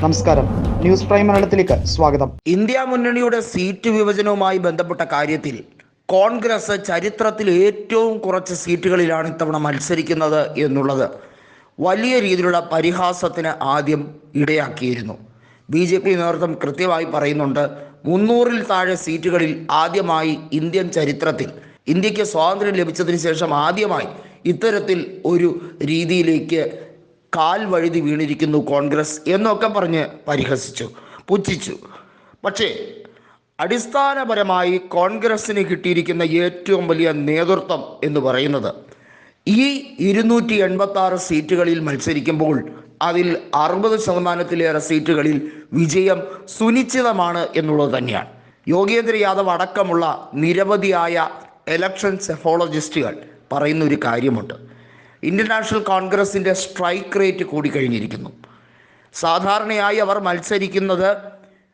നമസ്കാരം. News prime മലയാളത്തിലേക്ക് സ്വാഗതം. ഇന്ത്യ മുന്നണിയുടെ സീറ്റ് വിഭജനവുമായി ബന്ധപ്പെട്ട കാര്യത്തിൽ കോൺഗ്രസ് ചരിത്രത്തിൽ ഏറ്റവും കുറച്ച് സീറ്റുകളിലാണ് ഇത്തവണ മത്സരിക്കുന്നത് എന്നുള്ളത് വലിയ രീതിയിലുള്ള പരിഹാസത്തിന് ആദ്യം ഇടയാക്കിയിരുന്നു. ബി ജെ പി നേതൃത്വം കൃത്യമായി പറയുന്നുണ്ട് മുന്നൂറിൽ താഴെ സീറ്റുകളിൽ ആദ്യമായി ഇന്ത്യൻ ചരിത്രത്തിൽ ഇന്ത്യയ്ക്ക് സ്വാതന്ത്ര്യം ലഭിച്ചതിന് ശേഷം ആദ്യമായി ഇത്തരത്തിൽ ഒരു രീതിയിലേക്ക് കാൽ വഴുതി വീണിരിക്കുന്നു കോൺഗ്രസ് എന്നൊക്കെ പറഞ്ഞ് പരിഹസിച്ചു പുച്ഛിച്ചു. പക്ഷേ അടിസ്ഥാനപരമായി കോൺഗ്രസ്സിന് കിട്ടിയിരിക്കുന്ന ഏറ്റവും വലിയ നേതൃത്വം എന്ന് പറയുന്നത് ഈ ഇരുന്നൂറ്റി എൺപത്തി ആറ് സീറ്റുകളിൽ മത്സരിക്കുമ്പോൾ അതിൽ അറുപത് ശതമാനത്തിലേറെ സീറ്റുകളിൽ വിജയം സുനിശ്ചിതമാണ് എന്നുള്ളത് തന്നെയാണ്. യോഗേന്ദ്ര യാദവ് അടക്കമുള്ള നിരവധിയായ എലക്ഷൻ സെഫോളജിസ്റ്റുകൾ പറയുന്ന ഒരു കാര്യമുണ്ട്. ഇന്ത്യൻ നാഷണൽ കോൺഗ്രസിന്റെ സ്ട്രൈക്ക് റേറ്റ് കൂടിക്കഴിഞ്ഞിരിക്കുന്നു സാധാരണയായി അവർ മത്സരിക്കുന്നത്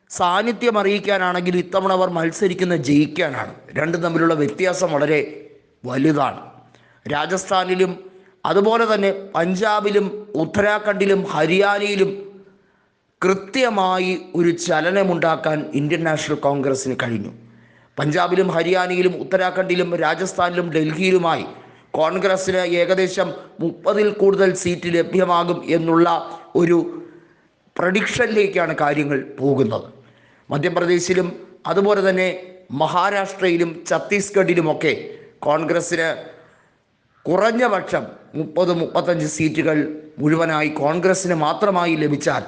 സാന്നിധ്യം അറിയിക്കാനാണെങ്കിൽ ഇത്തവണ അവർ മത്സരിക്കുന്ന ജയിക്കാനാണ്. രണ്ടും തമ്മിലുള്ള വ്യത്യാസം വളരെ വലുതാണ്. രാജസ്ഥാനിലും അതുപോലെ തന്നെ പഞ്ചാബിലും ഉത്തരാഖണ്ഡിലും ഹരിയാനയിലും കൃത്യമായി ഒരു ചലനമുണ്ടാക്കാൻ ഇന്ത്യൻ നാഷണൽ കോൺഗ്രസ്സിന് കഴിഞ്ഞു. പഞ്ചാബിലും ഹരിയാനയിലും ഉത്തരാഖണ്ഡിലും രാജസ്ഥാനിലും ഡൽഹിയിലുമായി കോൺഗ്രസ്സിന് ഏകദേശം മുപ്പതിൽ കൂടുതൽ സീറ്റ് ലഭ്യമാകും എന്നുള്ള ഒരു പ്രഡിക്ഷനിലേക്കാണ് കാര്യങ്ങൾ പോകുന്നത്. മധ്യപ്രദേശിലും അതുപോലെ തന്നെ മഹാരാഷ്ട്രയിലും ഛത്തീസ്ഗഡിലുമൊക്കെ കോൺഗ്രസ്സിന് കുറഞ്ഞ പക്ഷം മുപ്പത് മുപ്പത്തഞ്ച് സീറ്റുകൾ മുഴുവനായി കോൺഗ്രസ്സിന് മാത്രമായി ലഭിച്ചാൽ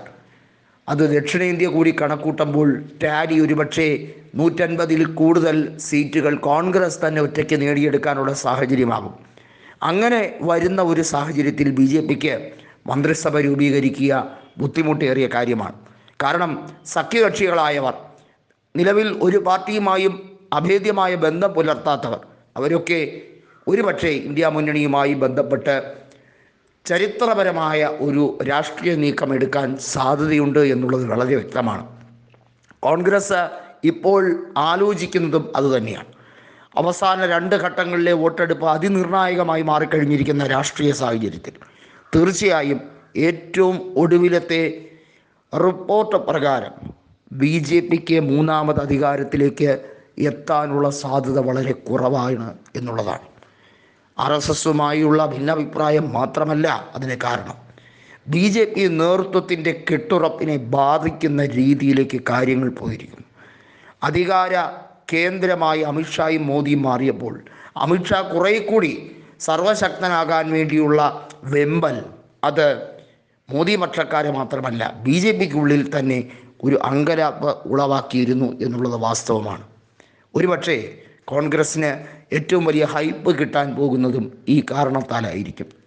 അത് ദക്ഷിണേന്ത്യ കൂടി കണക്കൂട്ടുമ്പോൾ ടാലി ഒരുപക്ഷെ നൂറ്റൻപതിൽ കൂടുതൽ സീറ്റുകൾ കോൺഗ്രസ് തന്നെ ഒറ്റയ്ക്ക് നേടിയെടുക്കാനുള്ള സാഹചര്യമാകും. അങ്ങനെ വരുന്ന ഒരു സാഹചര്യത്തിൽ ബി ജെ പിക്ക് മന്ത്രിസഭ രൂപീകരിക്കുക ബുദ്ധിമുട്ടേറിയ കാര്യമാണ്. കാരണം സഖ്യകക്ഷികളായവർ നിലവിൽ ഒരു പാർട്ടിയുമായും അഭേദ്യമായ ബന്ധം പുലർത്താത്തവർ അവരൊക്കെ ഒരുപക്ഷെ ഇന്ത്യ മുന്നണിയുമായി ബന്ധപ്പെട്ട് ചരിത്രപരമായ ഒരു രാഷ്ട്രീയ നീക്കം എടുക്കാൻ സാധ്യതയുണ്ട് എന്നുള്ളത് വളരെ വ്യക്തമാണ്. കോൺഗ്രസ് ഇപ്പോൾ ആലോചിക്കുന്നതും അതുതന്നെയാണ്. അവസാന രണ്ട് ഘട്ടങ്ങളിലെ വോട്ടെടുപ്പ് അതിനിർണായകമായി മാറിക്കഴിഞ്ഞിരിക്കുന്ന രാഷ്ട്രീയ സാഹചര്യത്തിൽ തീർച്ചയായും ഏറ്റവും ഒടുവിലത്തെ റിപ്പോർട്ട് പ്രകാരം ബി ജെ പിക്ക് മൂന്നാമത് അധികാരത്തിലേക്ക് എത്താനുള്ള സാധ്യത വളരെ കുറവാണ് എന്നുള്ളതാണ്. ആർ എസ് എസുമായുള്ള ഭിന്നാഭിപ്രായം മാത്രമല്ല അതിന് കാരണം. ബി ജെ പി നേതൃത്വത്തിന്റെ കെട്ടുറപ്പിനെ ബാധിക്കുന്ന രീതിയിലേക്ക് കാര്യങ്ങൾ പോയിരിക്കുന്നു. അധികാര കേന്ദ്രമായി അമിത്ഷായും മോദിയും മാറിയപ്പോൾ അമിത്ഷാ കുറേ കൂടി സർവശക്തനാകാൻ വേണ്ടിയുള്ള വെമ്പൽ. അത് മോദി പക്ഷക്കാരെ മാത്രമല്ല ബി ജെ പിക്കുള്ളിൽ തന്നെ ഒരു അങ്കലാപ്പ് ഉളവാക്കിയിരുന്നു എന്നുള്ളത് വാസ്തവമാണ്. ഒരുപക്ഷേ കോൺഗ്രസ്സിന് ഏറ്റവും വലിയ ഹൈപ്പ് കിട്ടാൻ പോകുന്നതും ഈ കാരണത്താലായിരിക്കും.